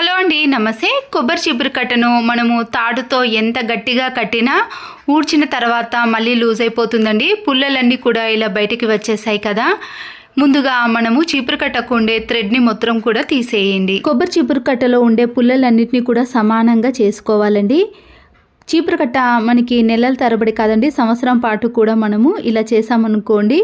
Hello అండి నమస్తే. కొబ్బరి చీపురు కట్టను. మనము తాడుతో ఎంత గట్టిగా కట్టినా ఊడ్చిన తర్వాత మళ్ళీ లూజ్ అయిపోతుందండి. పుల్లలన్నీ కూడా ఇలా బయటికి వచ్చేసాయి కదా. ముందుగా మనము చీపురు కట్టకు ఉండే థ్రెడ్ని మొత్తం కూడా తీసేయండి. కొబ్బరి చీపురు కట్టలో ఉండే పుల్లలన్నింటినీ కూడా సమానంగా చేసుకోవాలండి. చీపురు కట్ట మనకి నెలల తరబడి కాదండి. సంవత్సరం పాటు కూడా మనము ఇలా చేసామనుకోండి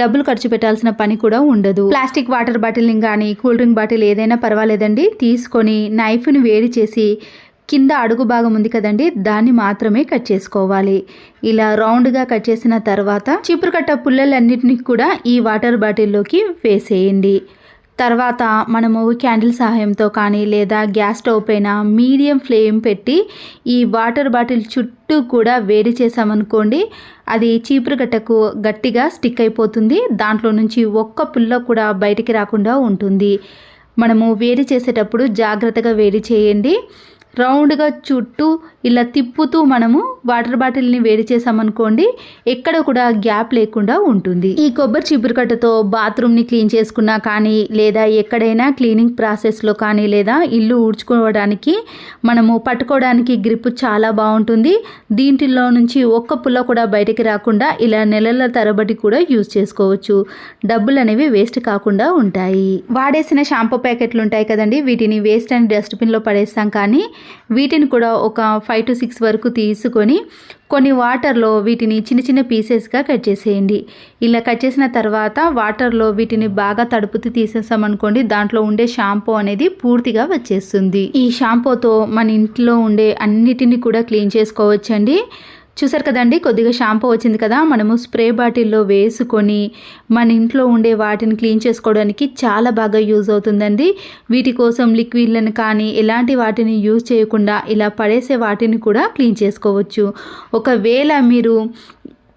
డబ్బులు ఖర్చు పెట్టాల్సిన పని కూడా ఉండదు. ప్లాస్టిక్ వాటర్ బాటిల్ని కానీ కూల్ డ్రింక్ బాటిల్ ఏదైనా పర్వాలేదండి. తీసుకొని నైఫ్ని వేడి చేసి కింద అడుగు భాగం ఉంది కదండి దాన్ని మాత్రమే కట్ చేసుకోవాలి. ఇలా రౌండ్గా కట్ చేసిన తర్వాత చీపురు కట్ట పుల్లలన్నింటినీ కూడా ఈ వాటర్ బాటిల్లోకి వేసేయండి. తర్వాత మనము క్యాండిల్ సహాయంతో కానీ లేదా గ్యాస్ స్టవ్ పైన మీడియం ఫ్లేమ్ పెట్టి ఈ వాటర్ బాటిల్ చుట్టూ కూడా వేడి చేసామనుకోండి అది చీపురు గట్టకు గట్టిగా స్టిక్ అయిపోతుంది. దాంట్లో నుంచి ఒక్క పుల్ల కూడా బయటికి రాకుండా ఉంటుంది. మనము వేడి చేసేటప్పుడు జాగ్రత్తగా వేడి చేయండి. రౌండ్గా చుట్టూ ఇలా తిప్పుతూ మనము వాటర్ బాటిల్ని వేడి చేసామనుకోండి ఎక్కడ కూడా గ్యాప్ లేకుండా ఉంటుంది. ఈ కొబ్బరి చిబురు కట్టతో బాత్రూమ్ని క్లీన్ చేసుకున్నా కానీ లేదా ఎక్కడైనా క్లీనింగ్ ప్రాసెస్లో కానీ లేదా ఇల్లు ఊడ్చుకోవడానికి మనము పట్టుకోవడానికి గ్రిప్ చాలా బాగుంటుంది. దీంట్లో నుంచి ఒక్క పుల్ల కూడా బయటికి రాకుండా ఇలా నెలల తరబడి కూడా యూజ్ చేసుకోవచ్చు. డబ్బులు అనేవి వేస్ట్ కాకుండా ఉంటాయి. వాడేసిన షాంపూ ప్యాకెట్లు ఉంటాయి కదండి వీటిని వేస్ట్ అండ్ డస్ట్బిన్లో పడేస్తాం కానీ వీటిని కూడా ఒక ఫైవ్ టు సిక్స్ వరకు తీసుకొని కొన్ని వాటర్లో వీటిని చిన్న చిన్న పీసెస్గా కట్ చేసేయండి. ఇలా కట్ చేసిన తర్వాత వాటర్లో వీటిని బాగా తడుపుతూ తీసేసామనుకోండి దాంట్లో ఉండే షాంపూ అనేది పూర్తిగా వచ్చేస్తుంది. ఈ షాంపూతో మన ఇంట్లో ఉండే అన్నిటిని కూడా క్లీన్ చేసుకోవచ్చండి. చూసారు కదండి కొద్దిగా షాంపూ వచ్చింది కదా మనము స్ప్రే బాటిల్లో వేసుకొని మన ఇంట్లో ఉండే వాటిని క్లీన్ చేసుకోవడానికి చాలా బాగా యూజ్ అవుతుందండి. వీటి కోసం లిక్విడ్లను కానీ ఎలాంటి వాటిని యూజ్ చేయకుండా ఇలా పడేసే వాటిని కూడా క్లీన్ చేసుకోవచ్చు. ఒకవేళ మీరు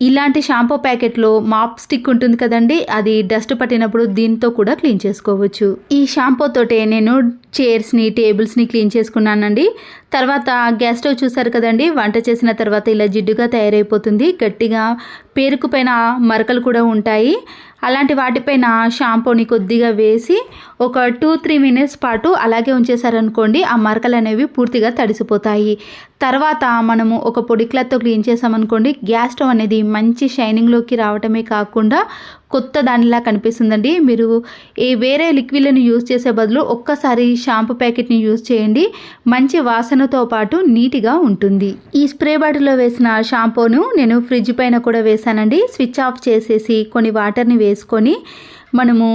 ఇలాంటి షాంపూ ప్యాకెట్లో మాప్ స్టిక్ ఉంటుంది కదండి అది డస్ట్ పట్టినప్పుడు దీంతో కూడా క్లీన్ చేసుకోవచ్చు. ఈ షాంపూ తోటే నేను చైర్స్ని టేబుల్స్ని క్లీన్ చేసుకున్నానండి. తర్వాత గ్యాస్ స్టవ్ చూసారు కదండి వంట చేసిన తర్వాత ఇలా జిడ్డుగా తయారైపోతుంది. గట్టిగా పేరుకుపైన మరకలు కూడా ఉంటాయి. అలాంటి వాటిపైన షాంపూని కొద్దిగా వేసి ఒక టూ త్రీ మినిట్స్ పాటు అలాగే ఉంచేసారనుకోండి ఆ మరకలు అనేవి పూర్తిగా తడిసిపోతాయి. తర్వాత మనము ఒక పొడి క్లాత్తో క్లీన్ చేసామనుకోండి గ్యాస్ స్టవ్ అనేది మంచి షైనింగ్లోకి రావటమే కాకుండా కొత్త దానిలా కనిపిస్తుందండి. మీరు ఏ వేరే లిక్విడ్లను యూజ్ చేసే బదులు ఒక్కసారి షాంపూ ప్యాకెట్ని యూజ్ చేయండి. మంచి వాసనతో పాటు నీట్గా ఉంటుంది. ఈ స్ప్రే బాటిల్లో వేసిన షాంపూను నేను ఫ్రిడ్జ్ పైన కూడా వేసానండి స్విచ్ ఆఫ్ చేసేసి కొన్ని వాటర్ని వేసుకొని మనము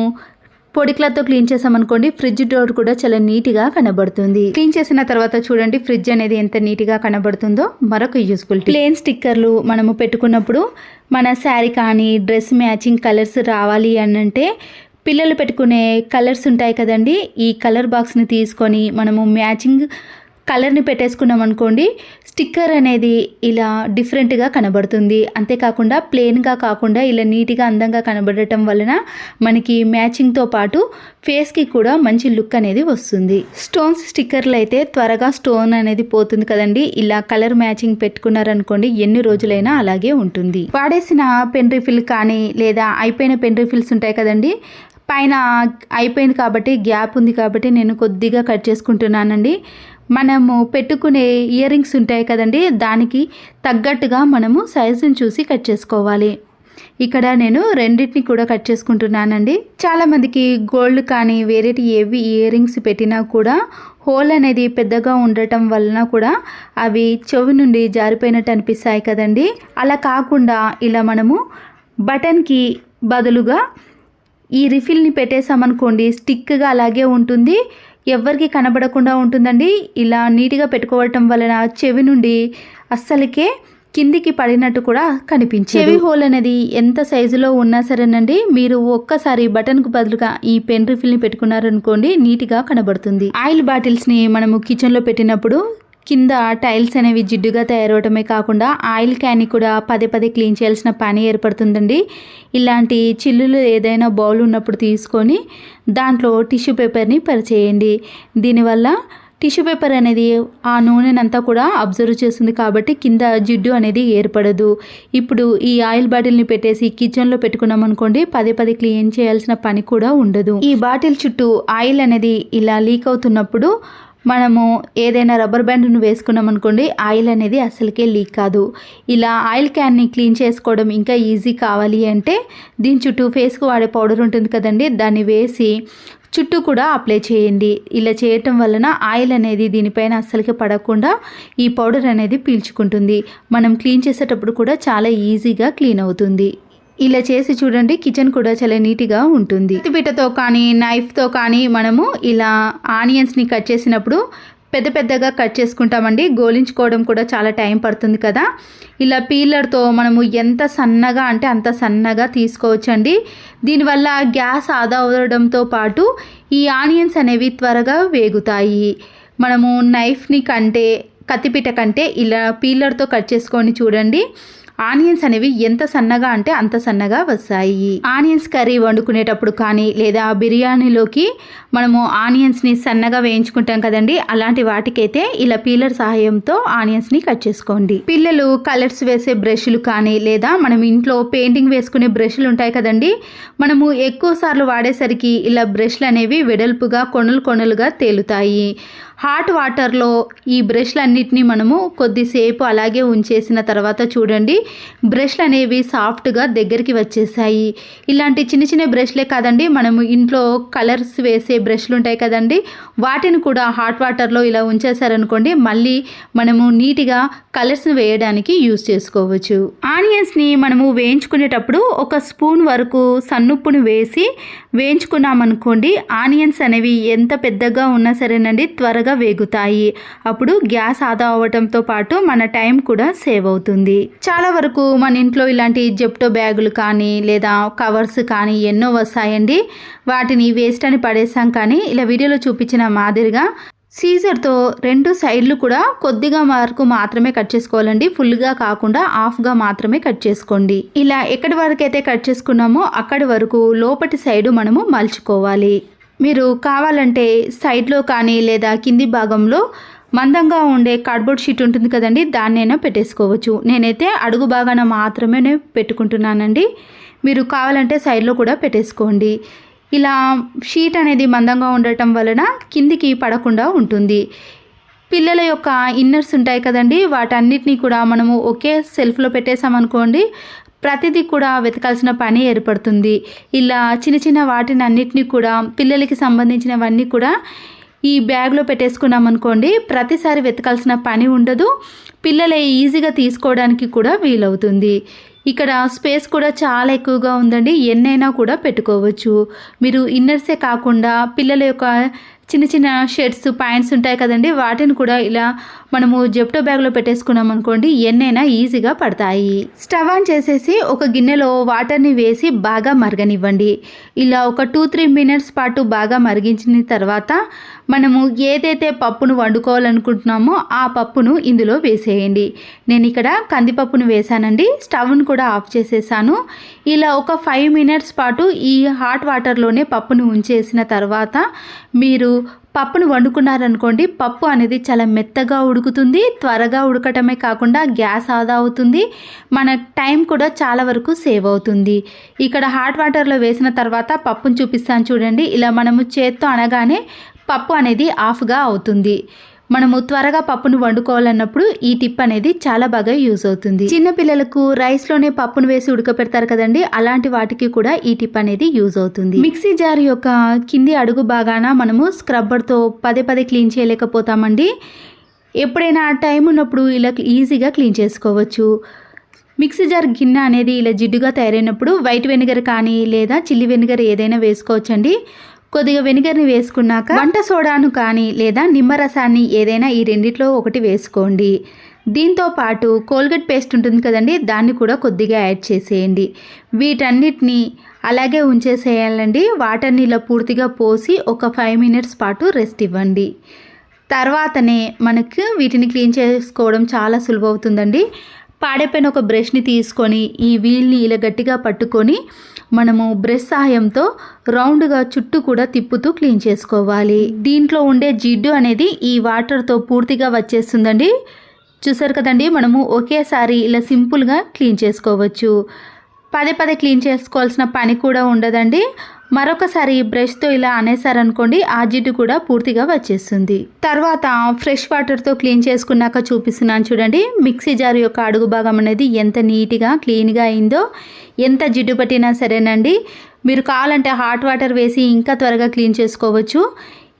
పొడి క్లాత్తో క్లీన్ చేసామనుకోండి ఫ్రిడ్జ్ డోర్ కూడా చాలా నీట్గా కనబడుతుంది. క్లీన్ చేసిన తర్వాత చూడండి ఫ్రిడ్జ్ అనేది ఎంత నీట్గా కనబడుతుందో మరొక యూస్ఫుల్ ప్లేన్ స్టిక్కర్లు మనము పెట్టుకున్నప్పుడు మన శారీ కానీ డ్రెస్ మ్యాచింగ్ కలర్స్ రావాలి అని అంటే పిల్లలు పెట్టుకునే కలర్స్ ఉంటాయి కదండి ఈ కలర్ బాక్స్ని తీసుకొని మనము మ్యాచింగ్ కలర్ని పెట్టేసుకున్నాం అనుకోండి స్టిక్కర్ అనేది ఇలా డిఫరెంట్గా కనబడుతుంది. అంతేకాకుండా ప్లెయిన్గా కాకుండా ఇలా నీట్గా అందంగా కనబడటం వలన మనకి మ్యాచింగ్తో పాటు ఫేస్కి కూడా మంచి లుక్ అనేది వస్తుంది. స్టోన్స్ స్టిక్కర్లు అయితే త్వరగా స్టోన్ అనేది పోతుంది కదండి. ఇలా కలర్ మ్యాచింగ్ పెట్టుకున్నారనుకోండి ఎన్ని రోజులైనా అలాగే ఉంటుంది. వాడేసిన పెన్ రిఫిల్ కానీ లేదా అయిపోయిన పెన్ రిఫిల్స్ ఉంటాయి కదండి. పైన అయిపోయింది కాబట్టి గ్యాప్ ఉంది కాబట్టి నేను కొద్దిగా కట్ చేసుకుంటున్నానండి. మనము పెట్టుకునే ఇయర్ రింగ్స్ ఉంటాయి కదండి దానికి తగ్గట్టుగా మనము సైజుని చూసి కట్ చేసుకోవాలి. ఇక్కడ నేను రెండింటిని కూడా కట్ చేసుకుంటున్నానండి. చాలామందికి గోల్డ్ కానీ వేరేటి ఏవి ఇయర్ రింగ్స్ పెట్టినా కూడా హోల్ అనేది పెద్దగా ఉండటం వలన కూడా అవి చెవి నుండి జారిపోయినట్టు అనిపిస్తాయి కదండి. అలా కాకుండా ఇలా మనము బటన్కి బదులుగా ఈ రిఫిల్ని పెట్టేసామనుకోండి స్టిక్గా అలాగే ఉంటుంది. ఎవరికి కనబడకుండా ఉంటుందండి. ఇలా నీట్గా పెట్టుకోవటం వలన చెవి నుండి అస్సలకే కిందికి పడినట్టు కూడా కనిపించే చెవి హోల్ అనేది ఎంత సైజులో ఉన్నా సరేనండి మీరు ఒక్కసారి బటన్కు బదులుగా ఈ పెన్ రిఫిల్ని పెట్టుకున్నారనుకోండి నీట్గా కనబడుతుంది. ఆయిల్ బాటిల్స్ని మనము కిచెన్లో పెట్టినప్పుడు కింద టైల్స్ అనేవి జిడ్డుగా తయారవటమే కాకుండా ఆయిల్ క్యాన్ని కూడా పదే పదే క్లీన్ చేయాల్సిన పని ఏర్పడుతుందండి. ఇలాంటి చిల్లులు ఏదైనా బౌల్ ఉన్నప్పుడు తీసుకొని దాంట్లో టిష్యూ పేపర్ని పరిచేయండి. దీనివల్ల టిష్యూ పేపర్ అనేది ఆ నూనెనంతా కూడా అబ్జర్వ్ చేస్తుంది కాబట్టి కింద జిడ్డు అనేది ఏర్పడదు. ఇప్పుడు ఈ ఆయిల్ బాటిల్ని పెట్టేసి కిచెన్లో పెట్టుకున్నాం అనుకోండి పదే పదే క్లీన్ చేయాల్సిన పని కూడా ఉండదు. ఈ బాటిల్ చుట్టూ ఆయిల్ అనేది ఇలా లీక్ అవుతున్నప్పుడు మనము ఏదైనా రబ్బర్ బ్యాండ్ను వేసుకున్నాం అనుకోండి ఆయిల్ అనేది అసలుకే లీక్ కాదు. ఇలా ఆయిల్ క్యాన్ని క్లీన్ చేసుకోవడం ఇంకా ఈజీ కావాలి అంటే దీని చుట్టూ ఫేస్కు వాడే పౌడర్ ఉంటుంది కదండి దాన్ని వేసి చుట్టూ కూడా అప్లై చేయండి. ఇలా చేయటం వలన ఆయిల్ అనేది దీనిపైన అస్సలకి పడకుండా ఈ పౌడర్ అనేది పీల్చుకుంటుంది. మనం క్లీన్ చేసేటప్పుడు కూడా చాలా ఈజీగా క్లీన్ అవుతుంది. ఇలా చేసి చూడండి కిచెన్ కూడా చాలా నీట్గా ఉంటుంది. పిట్టతో కానీ నైఫ్తో కానీ మనము ఇలా ఆనియన్స్ని కట్ చేసినప్పుడు పెద్ద పెద్దగా కట్ చేసుకుంటామండి. గోలించుకోవడం కూడా చాలా టైం పడుతుంది కదా. ఇలా పీలర్తో మనము ఎంత సన్నగా అంటే అంత సన్నగా తీసుకోవచ్చండి. దీనివల్ల గ్యాస్ ఆదా అవడంతో పాటు ఈ ఆనియన్స్ అనేవి త్వరగా వేగుతాయి. మనము నైఫ్ని కంటే కత్తిపీట కంటే ఇలా పీలర్తో కట్ చేసుకొని చూడండి. ఆనియన్స్ అనేవి ఎంత సన్నగా అంటే అంత సన్నగా వస్తాయి. ఆనియన్స్ కర్రీ వండుకునేటప్పుడు కానీ లేదా బిర్యానీలోకి మనము ఆనియన్స్ని సన్నగా వేయించుకుంటాం కదండి అలాంటి వాటికైతే ఇలా పీలర్ సహాయంతో ఆనియన్స్ని కట్ చేసుకోండి. పిల్లలు కలర్స్ వేసే బ్రష్లు కానీ లేదా మనం ఇంట్లో పెయింటింగ్ వేసుకునే బ్రష్లు ఉంటాయి కదండి మనము ఎక్కువ సార్లు వాడేసరికి ఇలా బ్రష్లు అనేవి వెడల్పుగా కొనలు కొనలుగా తేలుతాయి. హాట్ వాటర్లో ఈ బ్రష్లన్నిటినీ మనము కొద్దిసేపు అలాగే ఉంచేసిన తర్వాత చూడండి బ్రష్లు అనేవి సాఫ్ట్గా దగ్గరికి వచ్చేసాయి. ఇలాంటి చిన్న చిన్న బ్రష్లే కాదండి మనము ఇంట్లో కలర్స్ వేసే బ్రష్లు ఉంటాయి కదండి వాటిని కూడా హాట్ వాటర్లో ఇలా ఉంచేసారనుకోండి మళ్ళీ మనము నీట్గా కలర్స్ని వేయడానికి యూస్ చేసుకోవచ్చు. ఆనియన్స్ని మనము వేయించుకునేటప్పుడు ఒక స్పూన్ వరకు సన్నుప్పును వేసి వేయించుకున్నామనుకోండి ఆనియన్స్ అనేవి ఎంత పెద్దగా ఉన్నా సరేనండి త్వరగా వేగుతాయి. అప్పుడు గ్యాస్ ఆదా అవ్వటంతో పాటు మన టైం కూడా సేవ్ అవుతుంది. చాలా వరకు మన ఇంట్లో ఇలాంటి జెప్టో బ్యాగులు కానీ లేదా కవర్స్ కానీ ఎన్నో వస్తాయండి. వాటిని వేస్ట్ అని పడేసాం కానీ ఇలా వీడియోలో చూపించిన మాదిరిగా సీజర్తో రెండు సైడ్లు కూడా కొద్దిగా వరకు మాత్రమే కట్ చేసుకోవాలండి. ఫుల్గా కాకుండా హాఫ్గా మాత్రమే కట్ చేసుకోండి. ఇలా ఎక్కడి వరకు అయితే కట్ చేసుకున్నామో అక్కడి వరకు లోపటి సైడు మనము మలుచుకోవాలి. మీరు కావాలంటే సైడ్లో కానీ లేదా కింది భాగంలో మందంగా ఉండే కార్డ్బోర్డ్ షీట్ ఉంటుంది కదండి దాన్నైనా పెట్టేసుకోవచ్చు. నేనైతే అడుగు భాగాన మాత్రమే పెట్టుకుంటున్నానండి. మీరు కావాలంటే సైడ్లో కూడా పెట్టేసుకోండి. ఇలా షీట్ అనేది మందంగా ఉండటం వలన కిందికి పడకుండా ఉంటుంది. పిల్లల యొక్క ఇన్నర్స్ ఉంటాయి కదండి వాటన్నిటినీ కూడా మనము ఒకే సెల్ఫ్లో పెట్టేసామనుకోండి ప్రతిదీ కూడా వెతకాల్సిన పని ఏర్పడుతుంది. ఇలా చిన్న చిన్న వాటిని అన్నిటినీ కూడా పిల్లలకి సంబంధించినవన్నీ కూడా ఈ బ్యాగ్లో పెట్టేసుకున్నాం అనుకోండి ప్రతిసారి వెతకాల్సిన పని ఉండదు పిల్లలే ఈజీగా తీసుకోవడానికి కూడా వీలవుతుంది. ఇక్కడ స్పేస్ కూడా చాలా ఎక్కువగా ఉందండి ఎన్నైనా కూడా పెట్టుకోవచ్చు. మీరు ఇన్నర్సే కాకుండా పిల్లల యొక్క చిన్న చిన్న షర్ట్స్ ప్యాంట్స్ ఉంటాయి కదండి. వాటిని కూడా ఇలా మనము జెప్టో బ్యాగ్లో పెట్టేసుకున్నాం అనుకోండి ఎన్నైనా ఈజీగా పడతాయి. స్టవ్ ఆన్ చేసేసి ఒక గిన్నెలో వాటర్ని వేసి బాగా మరగనివ్వండి. ఇలా ఒక టూ త్రీ మినిట్స్ పాటు బాగా మరిగించిన తర్వాత మనము ఏదైతే పప్పును వండుకోవాలనుకుంటున్నామో ఆ పప్పును ఇందులో వేసేయండి. నేను ఇక్కడ కందిపప్పును వేసానండి స్టవ్ను కూడా ఆఫ్ చేసేసాను. ఇలా ఒక ఫైవ్ మినిట్స్ పాటు ఈ హాట్ వాటర్లోనే పప్పును ఉంచేసిన తర్వాత మీరు పప్పును వండుకున్నారనుకోండి పప్పు అనేది చాలా మెత్తగా ఉడుకుతుంది త్వరగా ఉడకటమే కాకుండా గ్యాస్ ఆదా అవుతుంది మన టైం కూడా చాలా వరకు సేవ్ అవుతుంది. ఇక్కడ హాట్ వాటర్లో వేసిన తర్వాత పప్పును చూపిస్తాను చూడండి. ఇలా మనము చేత్తో అనగానే పప్పు అనేది ఆఫ్గా అవుతుంది. మనము త్వరగా పప్పును వండుకోవాలన్నప్పుడు ఈ టిప్ అనేది చాలా బాగా యూజ్ అవుతుంది. చిన్న పిల్లలకు రైస్లోనే పప్పును వేసి ఉడకపెడతారు కదండి అలాంటి వాటికి కూడా ఈ టిప్ అనేది యూజ్ అవుతుంది. మిక్సీ జార్ యొక్క కింది అడుగు బాగాన మనము స్క్రబ్బర్తో పదే పదే క్లీన్ చేయలేకపోతామండి. ఎప్పుడైనా టైం ఉన్నప్పుడు ఇలా ఈజీగా క్లీన్ చేసుకోవచ్చు. మిక్సీ జార్ గిన్నె అనేది ఇలా జిడ్డుగా తయారైనప్పుడు వైట్ వెనిగర్ కానీ లేదా చిల్లి వెనిగర్ ఏదైనా వేసుకోవచ్చండి. కొద్దిగా వెనిగర్ని వేసుకున్నాక వంట సోడాను కానీ లేదా నిమ్మరసాన్ని ఏదైనా ఈ రెండిట్లో ఒకటి వేసుకోండి. దీంతో పాటు కోల్గేట్ పేస్ట్ ఉంటుంది కదండి దాన్ని కూడా కొద్దిగా యాడ్ చేసేయండి. వీటన్నిటిని అలాగే ఉంచేసేయాలండి. వాటర్ని ఇలా పూర్తిగా పోసి ఒక ఫైవ్ మినిట్స్ పాటు రెస్ట్ ఇవ్వండి. తర్వాతనే మనకు వీటిని క్లీన్ చేసుకోవడం చాలా సులువవుతుందండి. పాడైపోయిన ఒక బ్రష్ని తీసుకొని ఈ వీల్ని ఇలా గట్టిగా పట్టుకొని మనము బ్రష్ సహాయంతో రౌండ్గా చుట్టూ కూడా తిప్పుతూ క్లీన్ చేసుకోవాలి. దీంట్లో ఉండే జిడ్డు అనేది ఈ వాటర్తో పూర్తిగా వచ్చేస్తుందండి. చూసారు కదండి మనము ఒకేసారి ఇలా సింపుల్గా క్లీన్ చేసుకోవచ్చు. పదే పదే క్లీన్ చేసుకోవాల్సిన పని కూడా ఉండదండి. మరొకసారి బ్రష్తో ఇలా అనేసారనుకోండి ఆ జిడ్డు కూడా పూర్తిగా వచ్చేస్తుంది. తర్వాత ఫ్రెష్ వాటర్తో క్లీన్ చేసుకున్నాక చూపిస్తున్నాను చూడండి. మిక్సీ జార్ యొక్క అడుగు భాగం అనేది ఎంత నీట్గా క్లీన్గా అయిందో ఎంత జిడ్డు పట్టినా సరేనండి. మీరు కావాలంటే హాట్ వాటర్ వేసి ఇంకా త్వరగా క్లీన్ చేసుకోవచ్చు.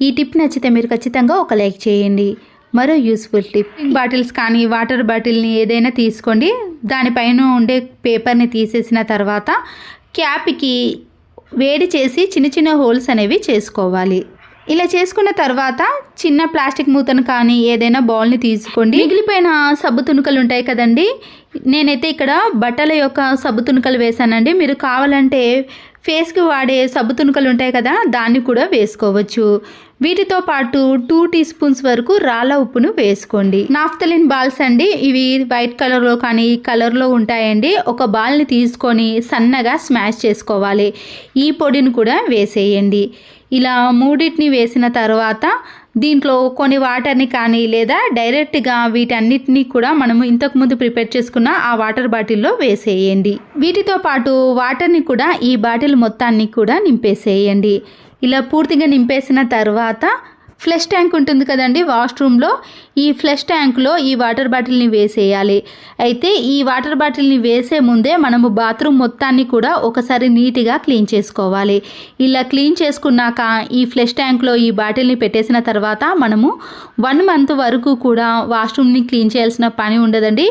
ఈ టిప్ నచ్చితే మీరు ఖచ్చితంగా ఒక లైక్ చేయండి. మరో యూస్ఫుల్ టిప్. బాటిల్స్ కానీ వాటర్ బాటిల్ని ఏదైనా తీసుకోండి. దానిపైన ఉండే పేపర్ని తీసేసిన తర్వాత క్యాప్కి వేడి చేసి చిన్న చిన్న హోల్స్ అనేవి చేసుకోవాలి. ఇలా చేసుకున్న తర్వాత చిన్న ప్లాస్టిక్ మూతను కానీ ఏదైనా బౌల్ని తీసుకోండి. మిగిలిపోయిన సబ్బు తునుకలు ఉంటాయి కదండి. నేనైతే ఇక్కడ బట్టల యొక్క సబ్బు తునుకలు వేసానండి మీరు కావాలంటే ఫేస్కి వాడే సబ్బు తునుకలు ఉంటాయి కదా దాన్ని కూడా వేసుకోవచ్చు. వీటితో పాటు టూ టీ స్పూన్స్ వరకు రాళ్ళ ఉప్పును వేసుకోండి. నాఫ్తలిన్ బాల్స్ అండి ఇవి వైట్ కలర్లో కానీ ఈ కలర్లో ఉంటాయండి. ఒక బాల్ని తీసుకొని సన్నగా స్మాష్ చేసుకోవాలి. ఈ పొడిని కూడా వేసేయండి. ఇలా మూడింటిని వేసిన తర్వాత దీంట్లో కొన్ని వాటర్ని కానీ లేదా డైరెక్ట్గా వీటన్నిటిని కూడా మనము ఇంతకుముందు ప్రిపేర్ చేసుకున్న ఆ వాటర్ బాటిల్లో వేసేయండి. వీటితో పాటు వాటర్ని కూడా ఈ బాటిల్ మొత్తాన్ని కూడా నింపేసేయండి. ఇలా పూర్తిగా నింపేసిన తర్వాత ఫ్లష్ ట్యాంక్ ఉంటుంది కదండి వాష్రూమ్లో ఈ ఫ్లష్ ట్యాంక్లో ఈ వాటర్ బాటిల్ని వేసేయాలి. అయితే ఈ వాటర్ బాటిల్ని వేసే ముందే మనము బాత్రూమ్ మొత్తాన్ని కూడా ఒకసారి నీట్గా క్లీన్ చేసుకోవాలి. ఇలా క్లీన్ చేసుకున్నాక ఈ ఫ్లష్ ట్యాంక్లో ఈ బాటిల్ని పెట్టేసిన తర్వాత మనము వన్ మంత్ వరకు కూడా వాష్రూమ్ని క్లీన్ చేయాల్సిన పని ఉండదండి.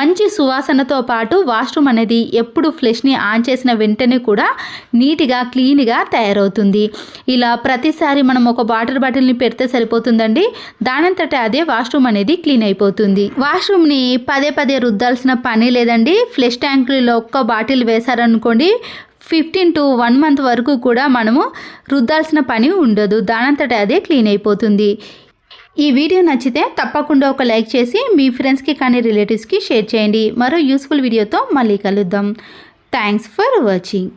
మంచి సువాసనతో పాటు వాష్రూమ్ అనేది ఎప్పుడు ఫ్లష్ని ఆన్ చేసిన వెంటనే కూడా నీట్గా క్లీన్గా తయారవుతుంది. ఇలా ప్రతిసారి మనం ఒక వాటర్ బాటిల్ని పెడితే సరిపోతుందండి. దానంతట అదే వాష్ వాష్రూమ్ అనేది క్లీన్ అయిపోతుంది. వాష్రూమ్ని పదే పదే రుద్దాల్సిన పని లేదండి. ఫ్లెష్ ట్యాంకులో ఒక్క బాటిల్ వేశారనుకోండి ఫిఫ్టీన్ టు వన్ మంత్ వరకు కూడా మనము రుద్దాల్సిన పని ఉండదు. దానంతట అదే క్లీన్ అయిపోతుంది. ఈ వీడియో నచ్చితే తప్పకుండా ఒక లైక్ చేసి మీ ఫ్రెండ్స్కి కానీ రిలేటివ్స్కి షేర్ చేయండి. మరో యూస్ఫుల్ వీడియోతో మళ్ళీ కలుద్దాం. Thanks for watching.